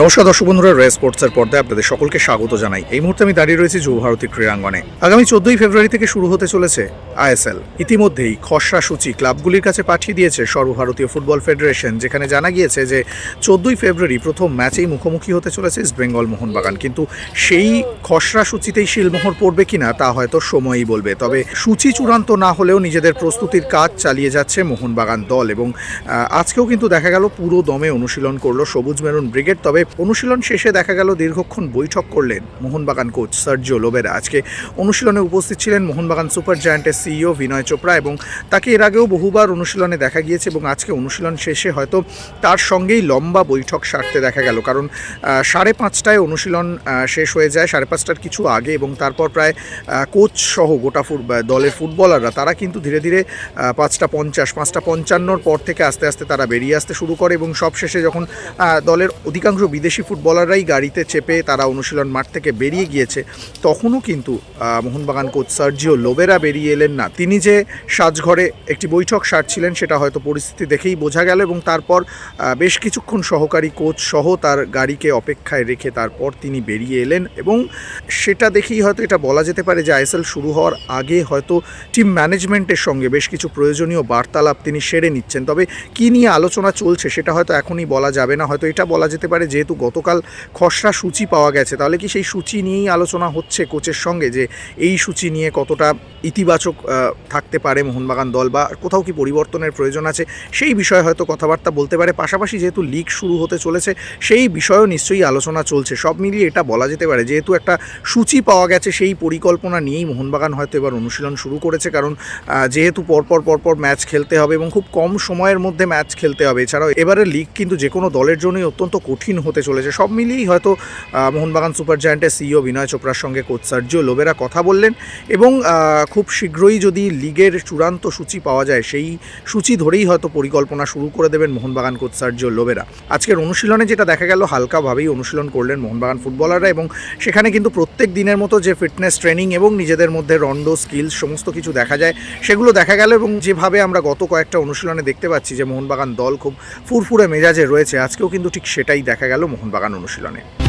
নমস্কার দর্শক বন্ধুরা রে স্পোর্টসের পর্দায় আপনাদের সকলকে স্বাগত জানাই। এই মুহূর্তে আমি দাঁড়িয়ে রয়েছি যুবভারতী ক্রীড়াঙ্গনে। আগামী চোদ্দই ফেব্রুয়ারি থেকে শুরু হতে চলেছে আইএসএল ইতিমধ্যেই খসড়া সূচি ক্লাবগুলির কাছে পাঠিয়ে দিয়েছে সর্বভারতীয় ফুটবল ফেডারেশন, যেখানে জানা গিয়েছে যে চোদ্দই ফেব্রুয়ারি প্রথম ম্যাচেই মুখোমুখি হতে চলেছে ইস্ট বেঙ্গল মোহনবাগান। কিন্তু সেই খসড়া সূচিতেই শিলমোহর পড়বে কিনা তা হয়তো সময়ই বলবে। তবে সূচি চূড়ান্ত না হলেও নিজেদের প্রস্তুতির কাজ চালিয়ে যাচ্ছে মোহনবাগান দল এবং আজকেও কিন্তু দেখা গেল পুরো দমে অনুশীলন করল সবুজ মেরুন ব্রিগেড। তবে অনুশীলন শেষে দেখা গেল দীর্ঘক্ষণ বৈঠক করলেন মোহনবাগান কোচ সার্জিও লোবেরা। আজকে অনুশীলনে উপস্থিত ছিলেন মোহনবাগান সুপার জায়ান্টের সিইও বিনয় চোপড়া এবং তাকে এর আগেও বহুবার অনুশীলনে দেখা গিয়েছে এবং আজকে অনুশীলন শেষে হয়তো তার সঙ্গেই লম্বা বৈঠক সারতে দেখা গেল। কারণ সাড়ে পাঁচটায় অনুশীলন শেষ হয়ে যায়, সাড়ে পাঁচটার কিছু আগে এবং তারপর প্রায় কোচ সহ গোটা ফুট দলের ফুটবলাররা, তারা কিন্তু ধীরে ধীরে পাঁচটা পঞ্চাশ, পাঁচটা পঞ্চান্নর পর থেকে আস্তে আস্তে তারা বেরিয়ে আসতে শুরু করে এবং সব শেষে যখন দলের অধিকাংশ বিদেশি ফুটবলাররাই গাড়িতে চেপে তারা অনুশীলন মাঠ থেকে বেরিয়ে গিয়েছে, তখনও কিন্তু মোহনবাগান কোচ সার্জিও লোবেরা বেরিয়ে এলেন না। তিনি যে সাজঘরে একটি বৈঠক সারছিলেন, সেটা হয়তো পরিস্থিতি দেখেই বোঝা গেল এবং তারপর বেশ কিছুক্ষণ সহকারী কোচ সহ তার গাড়িকে অপেক্ষায় রেখে তারপর তিনি বেরিয়ে এলেন এবং সেটা দেখেই হয়তো এটা বলা যেতে পারে যে আইএসএল শুরু হওয়ার আগে হয়তো টিম ম্যানেজমেন্টের সঙ্গে বেশ কিছু প্রয়োজনীয় বার্তালাপ তিনি সেরে নিচ্ছেন। তবে কী নিয়ে আলোচনা চলছে, সেটা হয়তো এখনই বলা যাবে না। হয়তো এটা বলা যেতে পারে যেহেতু গতকাল খসড়া সূচি পাওয়া গেছে, তাহলে কি সেই সূচি নিয়েই আলোচনা হচ্ছে কোচের সঙ্গে যে এই সূচি নিয়ে কতটা ইতিবাচক থাকতে পারে মোহনবাগান দল বা কোথাও কি পরিবর্তনের প্রয়োজন আছে সেই বিষয়ে হয়তো কথাবার্তা বলতে পারে। পাশাপাশি যেহেতু লিগ শুরু হতে চলেছে, সেই বিষয়েও নিশ্চয়ই আলোচনা চলছে। সব মিলিয়ে এটা বলা যেতে পারে, যেহেতু একটা সূচি পাওয়া গেছে, সেই পরিকল্পনা নিয়েই মোহনবাগান হয়তো এবার অনুশীলন শুরু করেছে। কারণ যেহেতু পরপর পরপর ম্যাচ খেলতে হবে এবং খুব কম সময়ের মধ্যে ম্যাচ খেলতে হবে। এছাড়াও এবারের লিগ কিন্তু যে কোনো দলের জন্যই অত্যন্ত কঠিন হতে চলেছে। সব মিলিয়েই হয়তো মোহনবাগান সুপার জায়ান্টের সিইও বিনয় চোপড়ার সঙ্গে কোচ সার্জিও লোবেরা কথা বললেন এবং খুব শীঘ্রই যদি লিগের চূড়ান্ত সূচি পাওয়া যায়, সেই সূচি ধরেই হয়তো পরিকল্পনা শুরু করে দেবেন মোহনবাগান কোচ সার্জিও লোবেরা। আজকের অনুশীলনে যেটা দেখা গেল, হালকাভাবেই অনুশীলন করলেন মোহনবাগান ফুটবলাররা এবং সেখানে কিন্তু প্রত্যেক দিনের মতো যে ফিটনেস ট্রেনিং এবং নিজেদের মধ্যে রন্ডো, স্কিলস, সমস্ত কিছু দেখা যায়, সেগুলো দেখা গেল এবং যেভাবে আমরা গত কয়েকটা অনুশীলনে দেখতে পাচ্ছি যে মোহনবাগান দল খুব ফুরফুরে মেজাজে রয়েছে, আজকেও কিন্তু ঠিক সেটাই দেখা গেল। মোহনবাগান অনুশীলনে।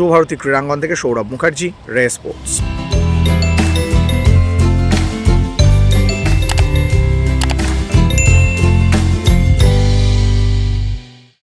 যুবভারতী ক্রীড়াঙ্গন থেকে সৌরভ মুখার্জি রে স্পোর্টস।